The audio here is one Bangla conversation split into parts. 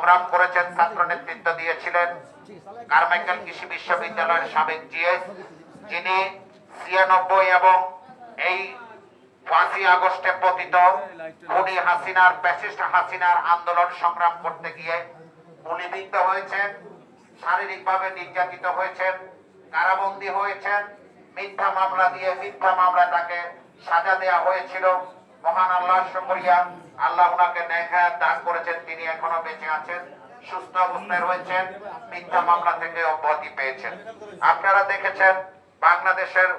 সংগ্রাম করেছেন ছাত্র নেতৃত্ব দিয়েছিলেন। কারমাইকেল কৃষি বিশ্ববিদ্যালয়ের সাবেক জিএস, যিনি ছিয়ানব্বই এবং এই পাঁচই আগস্টে পতিত খুনি হাসিনার প্যাসিস্ট হাসিনার আন্দোলন সংগ্রাম করতে গিয়ে গুলিবিদ্ধ হয়েছেন, শারীরিকভাবে নির্যাতিত হয়েছেন, কারাবন্দী হয়েছেন, মিথ্যা মামলা দিয়ে মিথ্যা মামলা তাকে সাজা দেয়া হয়েছিল। মহান আল্লাহ শুকরিয়া। আল্লাহ ওনাকে ন্যায় দান করেছেন তিনি এখনও বেঁচে আছেন সুস্থ অবস্থায় রয়েছেন মিথ্যা মামলা থেকে অব্যাহতি পেয়েছেন। আপনারা দেখেছেন বাংলাদেশের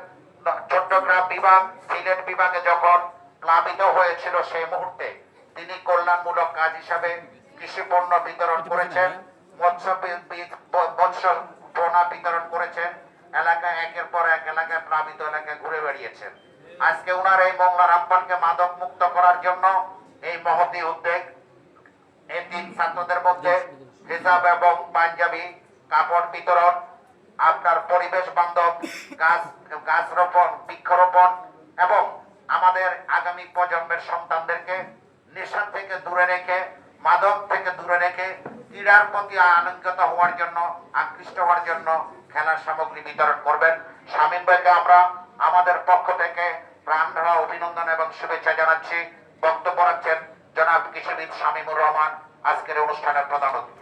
চট্টগ্রাম বিভাগ সিলেট বিভাগে যখন প্লাবিত হয়েছিল সেই মুহূর্তে তিনি কল্যাণমূলক কাজ হিসাবে কৃষি পণ্য বিতরণ করেছেন মৎস্য মৎস্য পোনা বিতরণ করেছেন এলাকায় একের পর এক এলাকায় প্লাবিত এলাকায় ঘুরে বেড়িয়েছেন। আজকে উনার এই মংলার আহ্বানকে মাদক মুক্ত করার জন্য এই মহতি উদ্যোগ এই তিন ছাত্রদের মধ্যে হিসাব এবং পাঞ্জাবি কাপড় বিতরণ আপনার পরিবেশ বান্ধব গাছ গাছ রোপণ বৃক্ষরোপণ এবং আমাদের আগামী প্রজন্মের সন্তানদেরকে নেশা থেকে দূরে রেখে মাদক থেকে দূরে রেখে ক্রীড়ার প্রতি আনন্দিত হওয়ার জন্য আকৃষ্ট হওয়ার জন্য খেলার সামগ্রী বিতরণ করবেন। শামীম ভাইকে আমরা আমাদের পক্ষ থেকে প্রাণ ঢালা অভিনন্দন এবং শুভেচ্ছা জানাচ্ছি। বক্তব্য রাখছেন জনাব কৃষিবিদ শামীমুর রহমান আজকের অনুষ্ঠানের প্রধান অতিথি।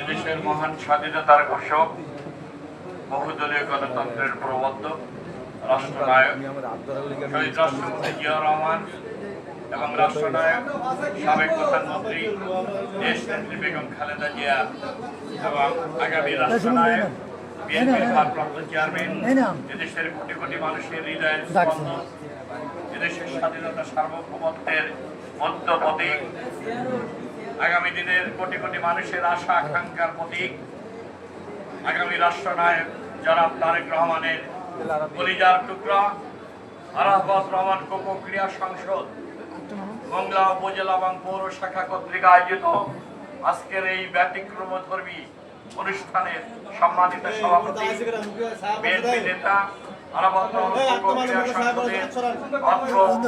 এদেশের মহান স্বাধীনতার ঘোষক বহুদলীয় গণতন্ত্রের প্রবর্তক রাষ্ট্রনায়ক শহীদ রাষ্ট্রপতি জিয়া রহমান এবং রাষ্ট্রনায়ক সাবেক প্রধানমন্ত্রী দেশ নেত্রী বেগম খালেদা জিয়া এবং আগামী রাষ্ট্রনায়ক বিএনপির ভারপ্রাপ্ত চেয়ারম্যান এদেশের কোটি কোটি মানুষের হৃদয়ের এদেশের স্বাধীনতা সার্বভৌমত্বের মধ্য প্রতীক আগামী দিনের কোটি কোটি মানুষের আশা, আকাঙ্ক্ষার প্রতীক আগামী রাষ্ট্রনায়ক জনাব তারেক রহমানের কলিজার টুকরা, আরাফাত রহমান কোকো সংসদ, মংলা উপজেলা এবং পৌর শাখা কর্তৃক আয়োজিত আজকের এই ব্যতিক্রমধর্মী অনুষ্ঠানের সম্মানিত সভাপতি, বিএনপি নেতা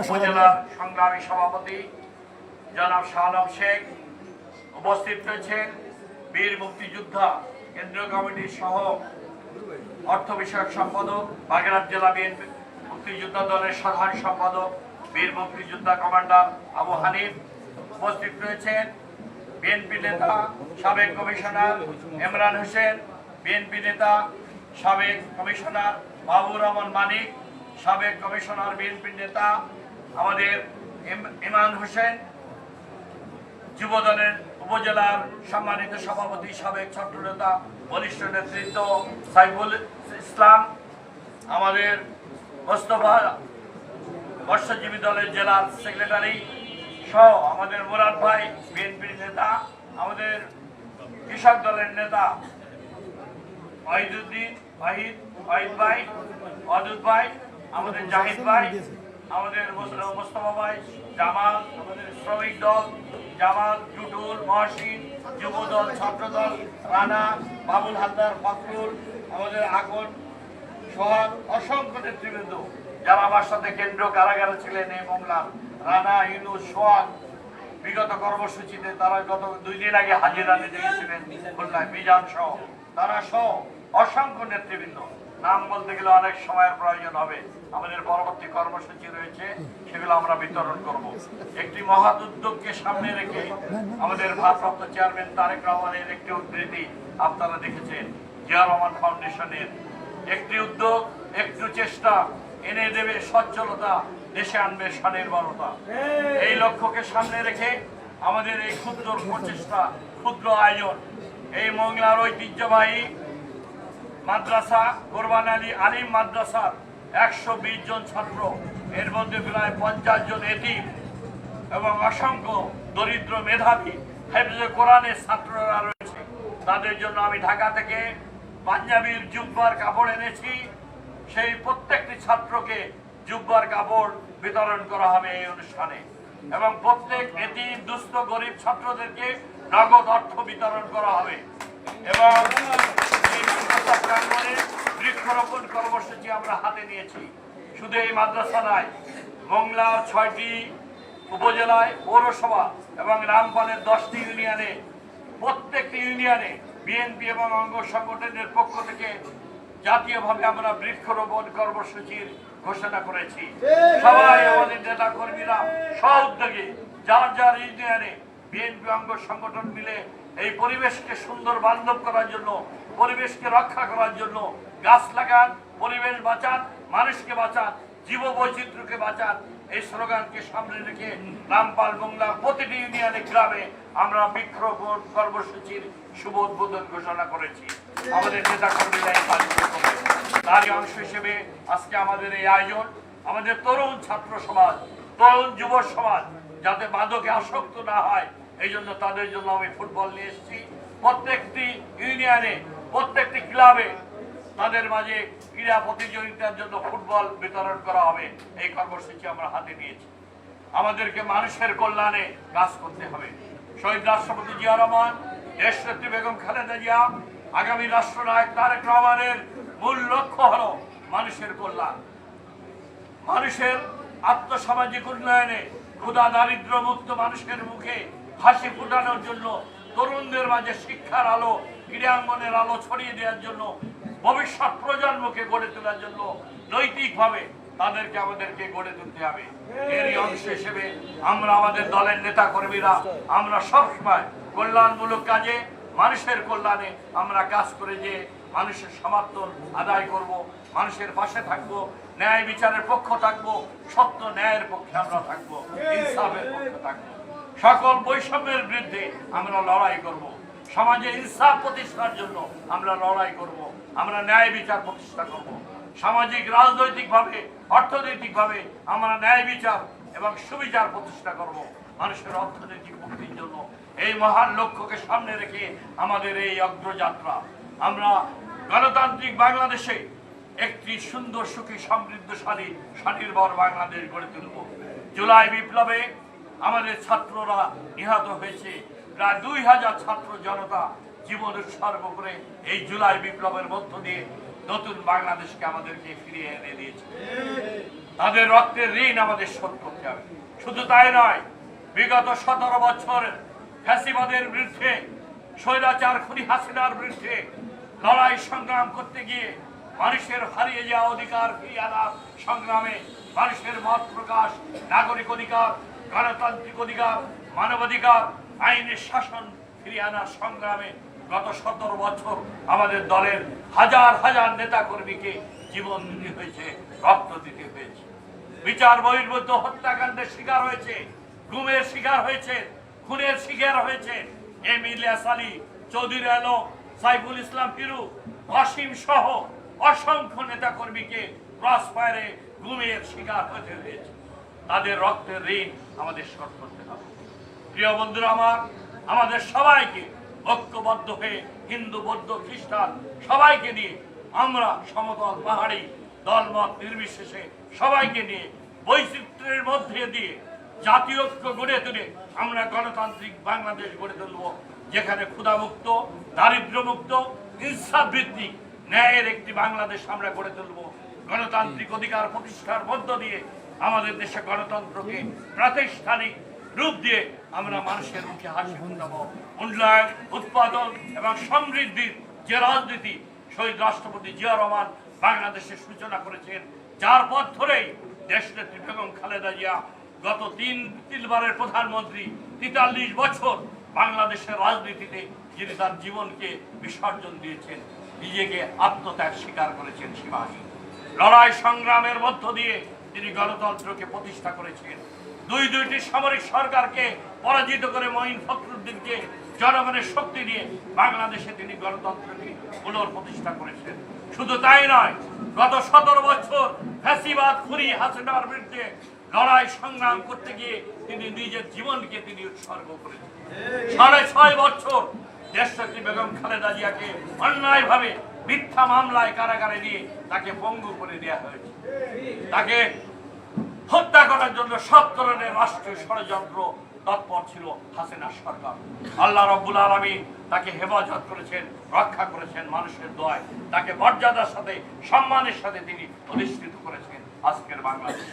উপজেলার সংগ্রামী সভাপতি জনাব শাহ আলম শেখ উপস্থিত রয়েছেন বীর মুক্তিযোদ্ধা কেন্দ্রীয় কমিটির সহ অর্থ বিষয়ক সম্পাদক, বাগেরহাট জেলা বিএনপি মুক্তিযোদ্ধা দলের সাধারণ সম্পাদক, বীর মুক্তিযোদ্ধা কমান্ডার আবু হানিফ উপস্থিত রয়েছেন। বিএনপি নেতা, সাবেক কমিশনার ইমরান হোসেন, বিএনপি নেতা, সাবেক কমিশনার বাবুর রহমান মানিক, সাবেক কমিশনার বিএনপি নেতা আমাদের ইম- ইমরান হোসেন যুবদলের উপজেলার সম্মানিত সভাপতি সাবেক ছাত্রনেতা বরিষ্ঠ নেতৃত্ব সাইফুল ইসলাম, আমাদের মোস্তফা মৎস্যজীবী দলের জেলার সেক্রেটারি সহ আমাদের মুরাদ ভাই, বিএনপির নেতা, আমাদের কৃষক দলের নেতা ওয়াহিদুদ্দিন ওয়াহিদ ওয়াহিদ ভাই অদুত ভাই, আমাদের জাহিদ ভাই আমাদের মোস- মোস্তফা ভাই, জামাল, আমাদের শ্রমিক দল, জামাল টুটুল মহসিন যুব দল ছাত্র দল রানা, বাবুল হালদার, ফখরুল, আমাদের আকন সোহাগ, অসংখ্য নেতৃবৃন্দ, যারা আমার সাথে কেন্দ্র কারাগারে ছিলেন এই মামলার। রানা, ইউনুস, সোহাগ, বিগত কর্মসূচিতে তারা গত দুই দিন আগে হাজিরা নিতে গেছিলেন খুলনায়, মিজান সহ। তারা সহ অসংখ্য নেতৃবৃন্দ। নাম বলতে গেলে অনেক সময়ের প্রয়োজন হবে। আমাদের পরবর্তী কর্মসূচি রয়েছে, সেগুলো আমরা বিতরণ করব। একটি মহৎ উদ্যোগকে সামনে রেখে আমাদের ভারপ্রাপ্ত চেয়ারম্যান তারেক রহমানের একটি উদ্ধৃতি আপনারা দেখেছেন, জিয়া রহমান ফাউন্ডেশনের। একটি উদ্যোগ, একটু চেষ্টা, এনে দেবে সচ্ছলতা, দেশে আনবে স্বনির্ভরতা। এই লক্ষ্যকে সামনে রেখে আমাদের এই ক্ষুদ্র প্রচেষ্টা, ক্ষুদ্র আয়োজন, এই মংলার ঐতিহ্যবাহী মাদ্রাসা কোরবান আলী আলিম মাদ্রাসার একশো বিশ জন ছাত্র। এর মধ্যে প্রায় পঞ্চাশ জন এটিম এবং অসংখ্য দরিদ্র মেধাবী হেফজে কোরআনের ছাত্ররা রয়েছে। তাদের জন্য আমি ঢাকা থেকে পাঞ্জাবির জুব্বার কাপড় এনেছি। সেই প্রত্যেকটি ছাত্রকে জুব্বার কাপড় বিতরণ করা হবে এই অনুষ্ঠানে। এবং প্রত্যেক এতিম, দুস্থ, গরিব ছাত্রদেরকে নগদ অর্থ বিতরণ করা হবে। এবং মাদ্রাসা প্রাঙ্গণে বৃক্ষরোপণ কর্মসূচি আমরা হাতে নিয়েছি। শুধু এই মাদ্রাসা নয় মংলার ছয়টি উপজেলায় পৌরসভা এবং রামপালের দশটি ইউনিয়নে, প্রত্যেকটি ইউনিয়নে বিএনপি এবং অঙ্গ সংগঠনের পক্ষ থেকে জাতীয়ভাবে আমরা বৃক্ষরোপণ কর্মসূচির ঘোষণা করেছি। সবাই আমাদের নেতা কর্মীরা সউদ্যোগে যার যার ইউনিয়নে বিএনপি অঙ্গ সংগঠন মিলে এই পরিবেশকে সুন্দর বান্ধব করার জন্য, পরিবেশকে রক্ষা করার জন্য গাছ লাগান, পরিবেশ বাঁচান, মানুষকে বাঁচান জীব বৈচিত্র্যকে বাঁচান। এই স্লোগানকে সামনে রেখে রামপাল মোংলা প্রতিটি ইউনিয়নে গ্রামে আমরা বৃক্ষরোপণ কর্মসূচির শুভ উদ্বোধন ঘোষণা করেছি। আমাদের নেতা কর্মীরা তারই অংশ হিসেবে আজকে আমাদের এই আয়োজন, আমাদের তরুণ ছাত্র সমাজ, তরুণ যুব সমাজ, যাতে মাদকে আসক্ত না হয় এই জন্য তাদের জন্য আমি ফুটবল নিয়ে এসেছি। প্রত্যেকটি ইউনিয়নে, প্রত্যেকটি ক্লাবে তাদের মাঝে ক্রীড়া প্রতিযোগিতার জন্য ফুটবল বিতরণ করা হবে। এই কর্মসূচি আমরা হাতে নিয়েছি। আমাদেরকে মানুষের কল্যাণে কাজ করতে হবে। শহীদ রাষ্ট্রপতি জিয়া রহমান, দেশনেত্রী বেগম খালেদা জিয়া, আগামী রাষ্ট্রনায়ক তারেক রহমানের মূল লক্ষ্য হল মানুষের কল্যাণ। মানুষের আত্মসামাজিক উন্নয়নে ক্ষুদা দারিদ্র মুক্ত মানুষের মুখে হাসি ফুটানোর জন্য, তরুণদের মাঝে শিক্ষার আলো, ক্রীড়াঙ্গনের আলো ছড়িয়ে দেওয়ার জন্য, ভবিষ্যৎ প্রজন্মকে গড়ে তোলার জন্য নৈতিকভাবে তাদেরকে আমাদেরকে গড়ে তুলতে হবে। এরই অংশ হিসেবে আমরা আমাদের দলের নেতা কর্মীরা আমরা সবসময় কল্যাণমূলক কাজে, মানুষের কল্যাণে আমরা কাজ করে যে মানুষের সমর্থন আদায় করব, মানুষের পাশে থাকব, ন্যায় বিচারের পক্ষ থাকব, সত্য ন্যায়ের পক্ষে আমরা থাকব, ইনসাফের পক্ষে থাকব। সকল বৈষম্যের বিরুদ্ধে আমরা লড়াই করব। সমাজে ইনসাফ প্রতিষ্ঠার জন্য আমরা লড়াই করব। আমরা ন্যায় বিচার প্রতিষ্ঠা করব। সামাজিক, রাজনৈতিকভাবে, অর্থনৈতিকভাবে আমরা ন্যায় বিচার এবং সুবিচার প্রতিষ্ঠা করব। মানুষের অর্থনৈতিক মুক্তির জন্য এই মহান লক্ষ্যকে সামনে রেখে আমাদের এই অগ্রযাত্রা। আমরা গণতান্ত্রিক বাংলাদেশে একটি সুন্দর, সুখী, সমৃদ্ধশালী, স্বনির্ভর বাংলাদেশ গড়ে তুলব। জুলাই বিপ্লবে আমাদের ছাত্ররা নিহত হয়েছে। প্রায় দুই হাজার ছাত্র জনতা জীবন উৎসর্গ করে এই জুলাই বিপ্লবের মধ্য দিয়ে নতুন বাংলাদেশকে আমাদেরকে ফিরিয়ে এনে দিয়েছে। তাদের রক্তের ঋণ আমাদের শোধ করতে হবে। শুধু তাই নয়, বিগত সতেরো বছর ফ্যাসিবাদের বিরুদ্ধে, স্বৈরাচার খুনি হাসিনার বিরুদ্ধে লড়াই সংগ্রাম করতে গিয়ে মানুষের হারিয়ে যাওয়া অধিকার ফিরিয়ে আনার সংগ্রামে মানুষের মত প্রকাশ, নাগরিক অধিকার গণতান্ত্রিক অধিকার, মানবাধিকার, আইনের শাসন ফিরিয়ে আনার সংগ্রামে গত সতেরো বছর আমাদের দলের হাজার হাজার নেতা কর্মীকে জীবন দিতে হয়েছে, রক্ত দিতে হয়েছে। বিচার বহির্ভূত হত্যাকাণ্ডের শিকার হয়েছে, গুমের শিকার হয়েছে, খুনের শিকার হয়েছে। এম ইলিয়াস আলী, চৌধুরী আলম সাইফুল ইসলাম ফিরু, অসীম সহ অসংখ্য নেতা কর্মীকে ক্রস ফায়ারে গুমের শিকার হতে হয়েছে। তাদের রক্তের ঋণ আমাদের শোধ করতে হবে। প্রিয় বন্ধুরা আমার, আমাদের সবাইকে ঐক্যবদ্ধ হয়ে হিন্দু, বৌদ্ধ, খ্রিস্টান সবাইকে নিয়ে আমরা সমতল পাহাড়ি দলমত নির্বিশেষে সবাইকে নিয়ে বৈচিত্র্যের মধ্যে দিয়ে জাতীয় ঐক্য গড়ে তুলে আমরা গণতান্ত্রিক বাংলাদেশ গড়ে তুলব, যেখানে ক্ষুধামুক্ত, দারিদ্র্যমুক্ত ইনসাফ ন্যায়ের একটি বাংলাদেশ আমরা গড়ে তুলব। গণতান্ত্রিক অধিকার প্রতিষ্ঠার মধ্য দিয়ে আমাদের দেশে গণতন্ত্রকে প্রাতিষ্ঠানিক রূপ দিয়ে আমরা মানুষের মুখে হাসি ফুটাবো। উন্নয়ন উৎপাদন এবং সমৃদ্ধির যে রাজনীতি শহীদ রাষ্ট্রপতি জিয়া রহমান বাংলাদেশের সূচনা করেছেন, যার পথ ধরেই দেশনেত্রী বেগম খালেদা জিয়া গত তিন, তিনবারের প্রধানমন্ত্রী, তেতাল্লিশ বছর বাংলাদেশের রাজনীতিতে যিনি তার জীবনকে বিসর্জন দিয়েছেন, নিজেকে আত্মত্যাগ স্বীকার করেছেন সীমাহীন লড়াই সংগ্রামের মধ্য দিয়ে তিনি গণতন্ত্রকে প্রতিষ্ঠা করেছেন দুই দুইটি সামরিক সরকারকে পরাজিত করে মঈন ফখরুদ্দিনকে জনগণের শক্তি দিয়ে বাংলাদেশে তিনি গণতন্ত্রকে পুনঃপ্রতিষ্ঠা করেছেন। শুধু তাই নয়, গত সতেরো বছর ফ্যাসিবাদ খুরি হাসিনার বিরুদ্ধে লড়াই সংগ্রাম করতে গিয়ে তিনি নিজের জীবনকে তিনি উৎসর্গ করেছেন। সাড়ে ছয় বছর দেশনেত্রী বেগম খালেদা জিয়াকে অন্যায়ভাবে মিথ্যা মামলায় কারাগারে নিয়ে তাকে পঙ্গু করে দেওয়া হয়েছে। তাকে হত্যা করার জন্য সব ধরনের রাষ্ট্রীয় ষড়যন্ত্র তৎপর ছিল হাসিনা সরকার। আল্লাহ রব্বুল আলমী তাকে হেফাজত করেছেন, রক্ষা করেছেন মানুষের দোয়ায়। তাকে মর্যাদার সাথে, সম্মানের সাথে তিনি অধিষ্ঠিত করেছেন আজকের বাংলাদেশ।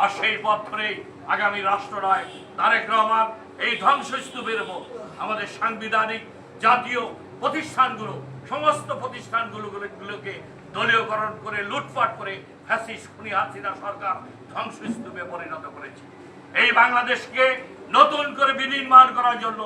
আর সেই পথ ধরেই আগামী রাষ্ট্রনায়ক তারেক রহমান এই ধ্বংসস্তূপের উপর আমাদের সাংবিধানিক জাতীয় প্রতিষ্ঠানগুলো, সমস্ত প্রতিষ্ঠানগুলোকে দলীয়করণ করে, লুটপাট করে ফ্যাসিস খুনি হাসিনা সরকার ধ্বংসস্তূপে পরিণত করেছে। এই বাংলাদেশকে নতুন করে বিনির্মাণ করার জন্য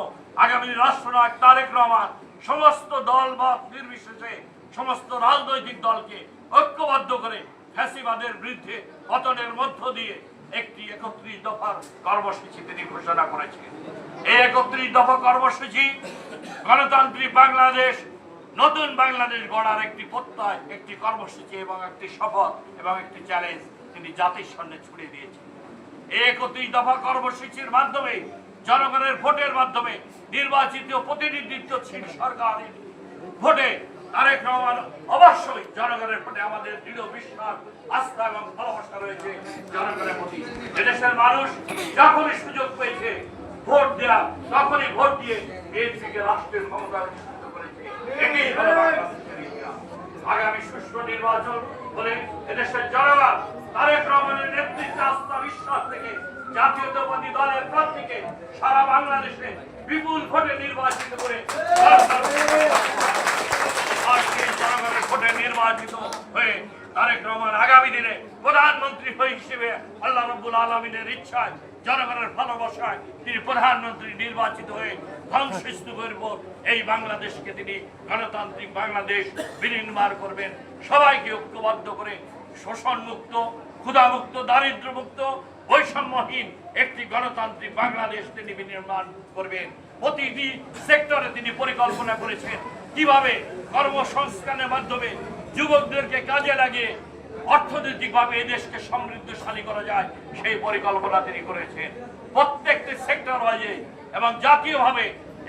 আগামী রাষ্ট্রনায়ক তারেক রহমান সমস্ত দল বা নির্বিশেষে সমস্ত রাজনৈতিক দলকে ঐক্যবদ্ধ করে ফ্যাসিবাদের বিরুদ্ধে পতনের মধ্য দিয়ে একটি একত্রিশ দফার কর্মসূচি তিনি ঘোষণা করেছেন এই একত্রিশ দফা কর্মসূচি গণতান্ত্রিক বাংলাদেশ নতুন বাংলাদেশ গড়ার একটি প্রত্যয়, একটি কর্মসূচি এবং একটি শপথ এবং একটি চ্যালেঞ্জ তিনি জাতির সামনে ছুড়ে দিয়েছেন। একত্রিশ দফা কর্মসূচির মাধ্যমে, জনগণের ভোটের মাধ্যমে নির্বাচিত প্রতিনিধিত্বশীল সরকারের ভোটে তারেক রহমান অবশ্যই জনগণের প্রতি আমাদের দৃঢ় বিশ্বাস, আস্থা এবং ভালোবাসা রয়েছে জনগণের প্রতি। এদেশের মানুষ যখনই সুযোগ পেয়েছে, ভোট দেওয়া তখনই ভোট দিয়ে বিএনপিকে রাষ্ট্রের ক্ষমতা হলো আগামী সুষ্ঠু নির্বাচন বলে এদেশের জনগণ তারেক রহমানের নেতৃত্বে আস্থা বিশ্বাস থেকে জাতীয়তাবাদী দলের প্রার্থীকে সারা বাংলাদেশে বিপুল ভোটে নির্বাচিত করে আল্লাহ রব্বুল আলমিনের ইচ্ছায় জনগণের ভালোবাসায় তিনি প্রধানমন্ত্রী নির্বাচিত হয়ে ধ্বংসস্তূপের উপর এই বাংলাদেশকে তিনি গণতান্ত্রিক বাংলাদেশ বিনির্মাণ করবেন। সবাইকে ঐক্যবদ্ধ করে শোষণ মুক্ত ক্ষুধামুক্ত, দারিদ্র্যমুক্ত, বৈষম্যহীন একটি গণতান্ত্রিক বাংলাদেশ তিনি বিনির্মাণ করবেন। প্রতিটি সেক্টরে তিনি পরিকল্পনা করেছেন কীভাবে কর্মসংস্থানের মাধ্যমে যুবকদেরকে কাজে লাগিয়ে অর্থনৈতিকভাবে এই দেশকে সমৃদ্ধশালী করা যায়, সেই পরিকল্পনা তিনি করেছেন। প্রত্যেকটি সেক্টর ওয়াইজে এবং জাতীয়ভাবে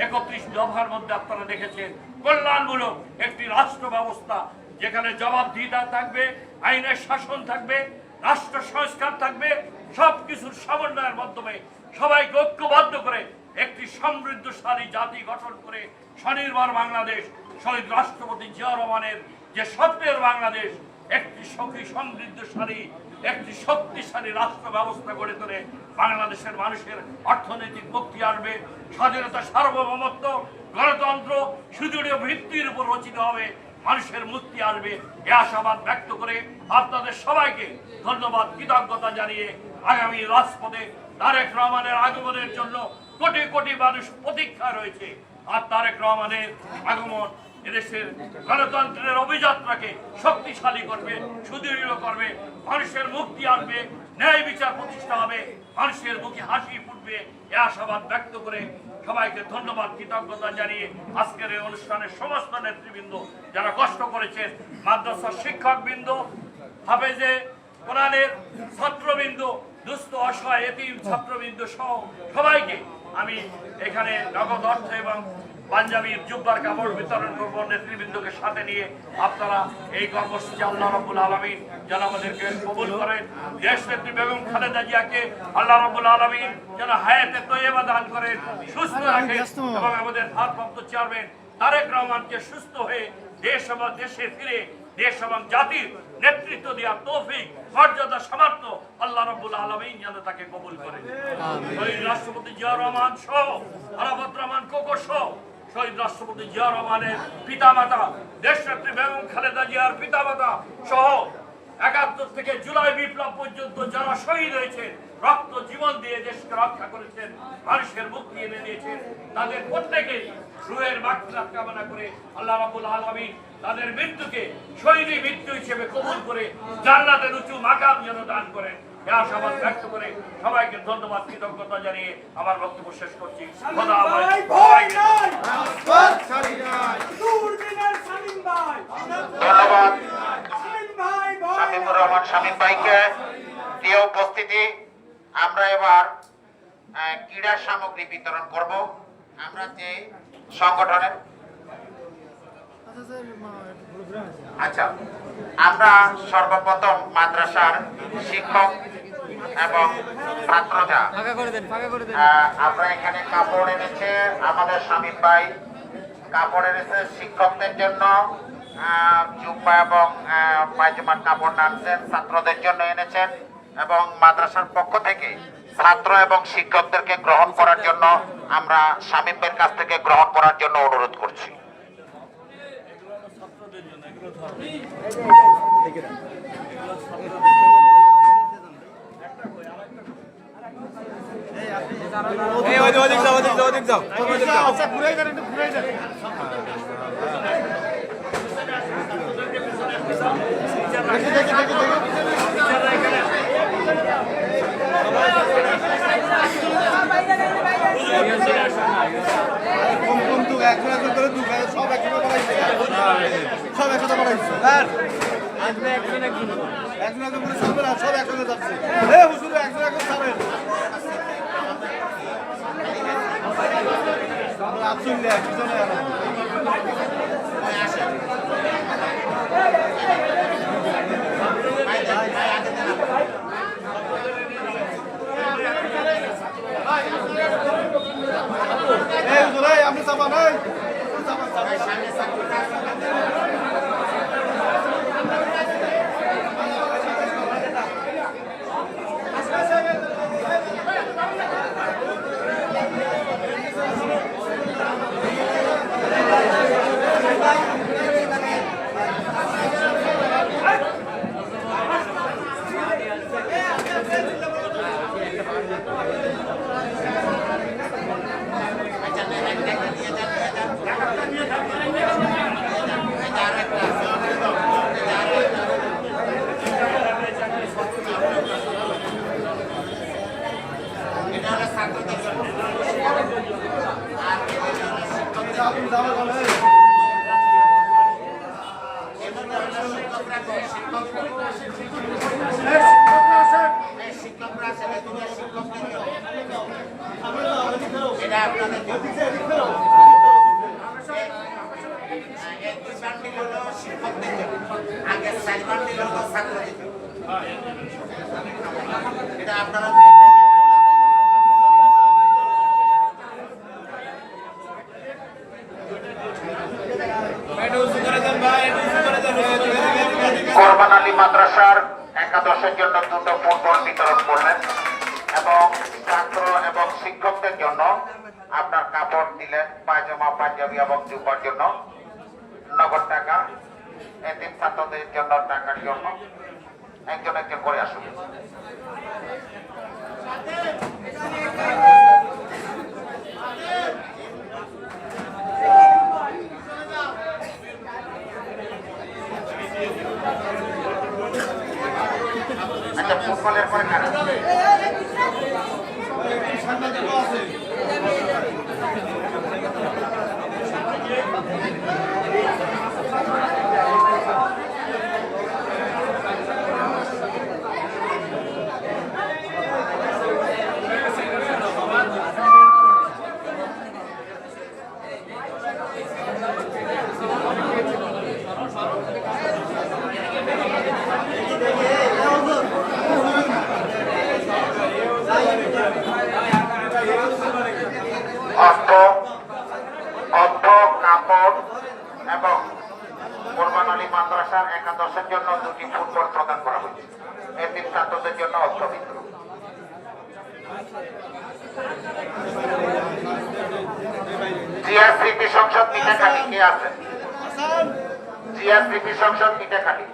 একত্রিশ দফার মধ্যে আপনারা দেখেছেন, কল্যাণমূলক একটি রাষ্ট্র ব্যবস্থা যেখানে জবাবদিহিতা থাকবে, আইনের শাসন থাকবে, রাষ্ট্র সংস্কার থাকবে, সবকিছুর সমন্বয়ের মাধ্যমে সবাইকে ঐক্যবদ্ধ করে একটি সমৃদ্ধশালী জাতি গঠন করে স্বনির্ভর বাংলাদেশ, শহীদ রাষ্ট্রপতি জিয়া রহমানের যে স্বপ্নের বাংলাদেশ, একটি সখী সমৃদ্ধশালী একটি শক্তিশালী রাষ্ট্র ব্যবস্থা গড়ে তোলে বাংলাদেশের মানুষের অর্থনৈতিক মুক্তি আসবে, স্বাধীনতা, সার্বভৌমত্ব, গণতন্ত্র, সুদৃঢ় ভিত্তির উপর রচিত হবে, মানুষের মুক্তি আসবে। এ আশাবাদ ব্যক্ত করে আপনাদের সবাইকে ধন্যবাদ, কৃতজ্ঞতা জানিয়ে আগামী রাজপথে তারেক রহমানের আগমনের জন্য কোটি কোটি মানুষ প্রতীক্ষা রয়েছে। আর তারেক রহমানের আগমন এদেশের গণতন্ত্রের অভিযাত্রাকে শক্তিশালী করবে, সুদৃঢ় করবে, মানুষের মুক্তি আনবে, ন্যায় বিচার প্রতিষ্ঠা হবে, মানুষের মুখে হাসি ফুটবে, এ আশাবাদ ব্যক্ত করে সবাইকে ধন্যবাদ, কৃতজ্ঞতা জানিয়ে আজকের এই অনুষ্ঠানের সমস্ত নেতৃবৃন্দ যারা কষ্ট করেছেন, মাদ্রাসার শিক্ষকবৃন্দ, হাফেজে কোরআনের ছাত্রবৃন্দ দুস্থ অসহায় এতিম ছাত্রবৃন্দ সহ সবাইকে আমি এখানে নগদ অর্থ এবং পাঞ্জাবির জুব্বার কাপড় বিতরণ করব নেতৃবৃন্দকে সাথে নিয়ে। আপনারা এই কর্মসূচি আল্লাহ রাবুল আলমিন যেন আমাদেরকে কবুল করেন। দেশ নেত্রী বেগম খালেদা জিয়াকে আল্লাহ রাবুল আলমিন যেন হায়াতে তৈবা দান করেন সুস্থ রাখেন এবং আমাদের ভারপ্রাপ্ত চেয়ারম্যান তারেক রহমানকে সুস্থ হয়ে দেশ এবং দেশে ফিরে দেশ এবং জাতির নেতৃত্ব দেওয়ার তৌফিক মর্যাদা সামর্থ্য আল্লাহ রাব্বুল আলামিন যেন তাকে কবুল করে। শহীদ রাষ্ট্রপতি জিয়া রহমান সহ আরাবত রহমান কোকো সহ শহীদ রাষ্ট্রপতি জিয়া রহমানের পিতামাতা দেশনেত্রী বেগম খালেদা জিয়ার পিতামাতা সহ একাত্তর থেকে জুলাই বিপ্লব পর্যন্ত যারা শহীদ হয়েছেন রক্ত জীবন দিয়ে দেশকে রক্ষা করেছেন মানুষের মুক্তি এনে দিয়েছেন। তাদের প্রত্যেকেই রুহের মাকফিরাত কামনা করে আল্লাহ রাব্বুল আলামিন তাদের মৃত্যুকে শহীদী মৃত্যু হিসেবে কবুল করে জান্নাতের উঁচু মাকাম যেন দান করেন। আশাবাদ ব্যক্ত করে সবাইকে ধন্যবাদ কৃতজ্ঞতা জানিয়ে আমার বক্তব্য শেষ করছি। খোদা ধন্যবাদ শামীমুর রহমান শামীম ভাইকে প্রিয় উপস্থিতি আমরা এবার ক্রীড়া সামগ্রী বিতরণ করব। আমরা যে সংগঠনের আচ্ছা আমরা সর্বপ্রথম মাদ্রাসার শিক্ষক এবং ছাত্ররা। আমরা এখানে কাপড় এনেছে আমাদের স্বামী ভাই। কাপড় এনেছে শিক্ষকদের জন্য। জুব্বা এবং পায়জামার কাপড় আনছেন ছাত্রদের জন্য এনেছেন। এবং মাদ্রাসার পক্ষ থেকে ছাত্র এবং শিক্ষকদেরকে গ্রহণ করার জন্য আমরা স্বামী কাছ থেকে গ্রহণ করার জন্য অনুরোধ করছি। এই ওদিক ওদিক যাও ওদিক যাও ওদিক যাও ওদিক যাও আচ্ছা ঘুরে যান একটু ঘুরে যান কম কম দু একজন একজন করে দু সব একসাথে বাড়াইছে সব একসাথে বাড়াইছে স্যার একজন একজন করে সব না সব একসাথে যাচ্ছে এ হুজুর একজন একজন একজনে আর আপনি চাপান এই চাপান চাপান আপনি যাবেন বলে এটা আপনাদের শিক্ষকদের জন্য আগের চার বান্ডিল হলো ছাত্রদের জন্য এটা আপনারা কোরবান আলী মাদ্রাসার একাদশের জন্য দুটো ফুটবল বিতরণ করলেন এবং ছাত্র এবং শিক্ষকদের জন্য দিলেন পায়জামা পাঞ্জাবি এবং জুপার জন্য নগদ টাকা এতিম ছাত্রদের জন্য টাকার জন্য একজন একজন করে আসুন আচ্ছা ফুটবলের পরে কারা সাংবাদিক আছে অর্থ অর্থ কাপড় এবং কোরবান আলী মাদ্রাসার একাদশের জন্য দুটি ফুটবল প্রদান করা হয়েছে এতিম ছাত্রদের জন্য অর্থ বিতরণ জিআরসিপি সংসদ মিঠাখালী কে আছেন জিআরসিপি সংসদ মিঠাখালী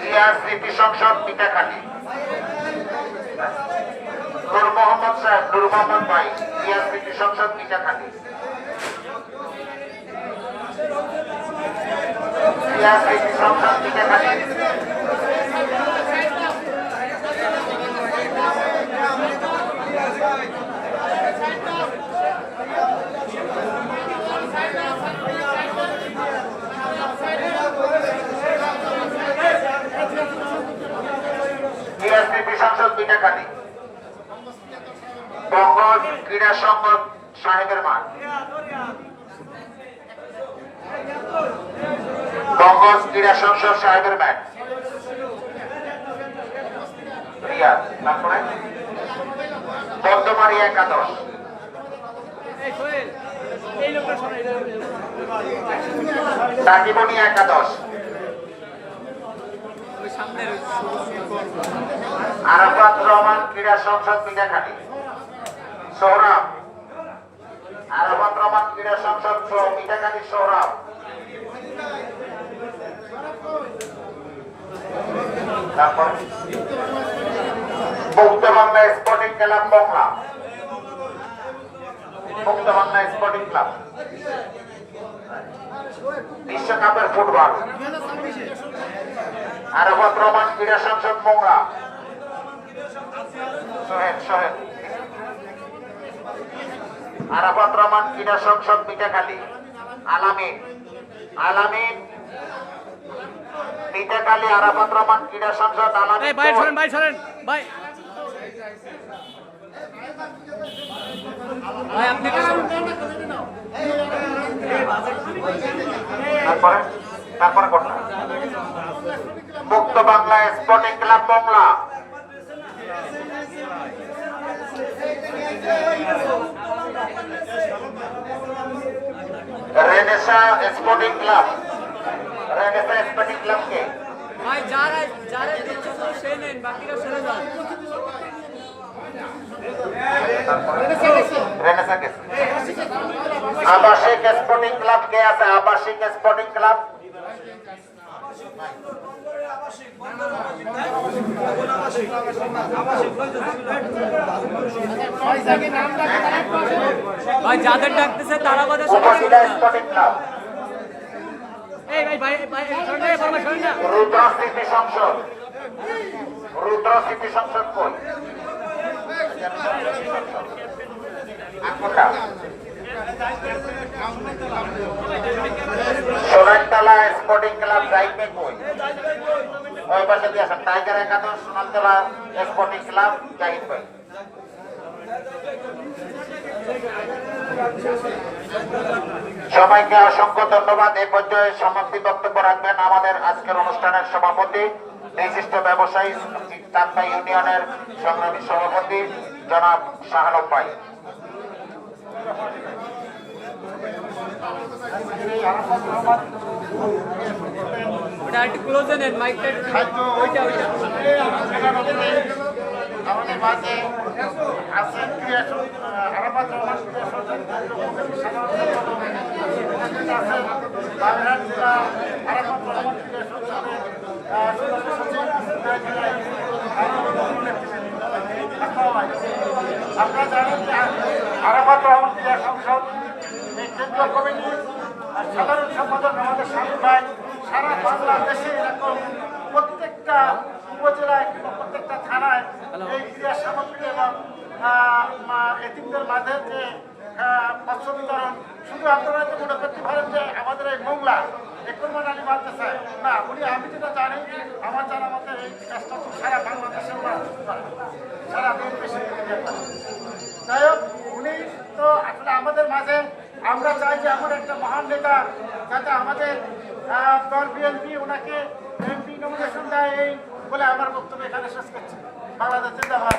জিআরসিপি সংসদ মিঠাখালী নূর মোহাম্মদ সাহেব, নূর মোহাম্মদ ভাই জিআরসিপি সংসদ মিঠাখালী জিআরসিপি সংসদ মিঠাখালী জিআরসিপি সংসদ মিঠাখালী বঙ্গ ক্রীড়া সংঘ সাহেবের মাঠ বঙ্গ ক্রীড়া সংসদ সাহেবের মাঠ রিয়াদ তারপরে বর্ধমারি একাদশ। একাদশ। আরাফাত রহমান ক্রীড়া সংসদ পিঠাখালী সৌরভ আরাফাত রহমান ক্রীড়া সংসদ পিঠাখালী সৌরভ তারপর মুক্ত Bangla sporting club Bangla. Mukto sporting club. বিশ্বকাপের ফুটবল। আরাফাত রহমান ক্রীড়া সংসদ মোংলা। সোহেল সোহেল আরাফাত রহমান ক্রীড়া সংসদ পিঠাখালী আলামিন। আলামিন। পিঠাখালী আরাফাত রহমান ক্রীড়া সংসদ আলামিন সরেন সরেন ভাই ভাই আপনি Mukto Bangla sporting club Bangla Renaissance sporting club Renaissance sporting club কে। ভাই যারা যারা সেই নেন বাকিরা সরে যান আবাসিক স্পোর্টিং ক্লাব কে আছে? আবাসিক স্পোর্টিং ক্লাব ভাই যাদের ডাকতেছে তারা স্পোর্টিং ক্লাব এই ভাই ভাই ভাই না। রুদ্র স্মৃতি সংসদ। রুদ্র স্মৃতি সংসদ কোনটা সোনারতলা স্পোর্টিং ক্লাব যাইবে কই ওই পাশে দিয়ে আসেন টাইগার একাদশ সোনারতলা স্পোর্টিং ক্লাব জাহিদ ভাই সবাইকে অসংখ্য ধন্যবাদ। এই পর্যায়ে সমাপ্তি বক্তব্য রাখবেন আমাদের আজকের অনুষ্ঠানের সভাপতি বিশিষ্ট ব্যবসায়ী চান্দা ইউনিয়নের সংগ্রামী সভাপতি জনাব শাহালম ভাই। আমাদের মাঝে আরাফাত রহমান আরাফাত রহমান ক্রিয়াশীল আপনারা জানেন যে আরাফাত রহমান ক্রিয়া সংসদ কেন্দ্রীয় কমিটি আর সাধারণ সম্পাদক আমাদের স্বামী ভাই সারা বাংলাদেশে এরকম প্রত্যেকটা উপজেলায় কিংবা প্রত্যেকটা থানায় এই ক্রীড়া সামগ্রী এবং এতিমদের মাঝে যে বস্ত্র বিতরণ, শুধু তো মনে করতে পারেন যে আমাদের এই মোংলা একরমান আলী মাদ্রাসা না, উনি, আমি যেটা জানি, আমার জানা মতে এই কাজটা সারা করে। সারা দেশে যাই হোক, উনি তো আমাদের মাঝে, আমরা চাই যে এমন একটা মহান নেতা যাতে আমাদের দল বিএনপি ওনাকে এমপি নমিনেশন দেয় এই বলে আমার বক্তব্য এখানে শেষ করছি বাংলাদেশ জিন্দাবাদ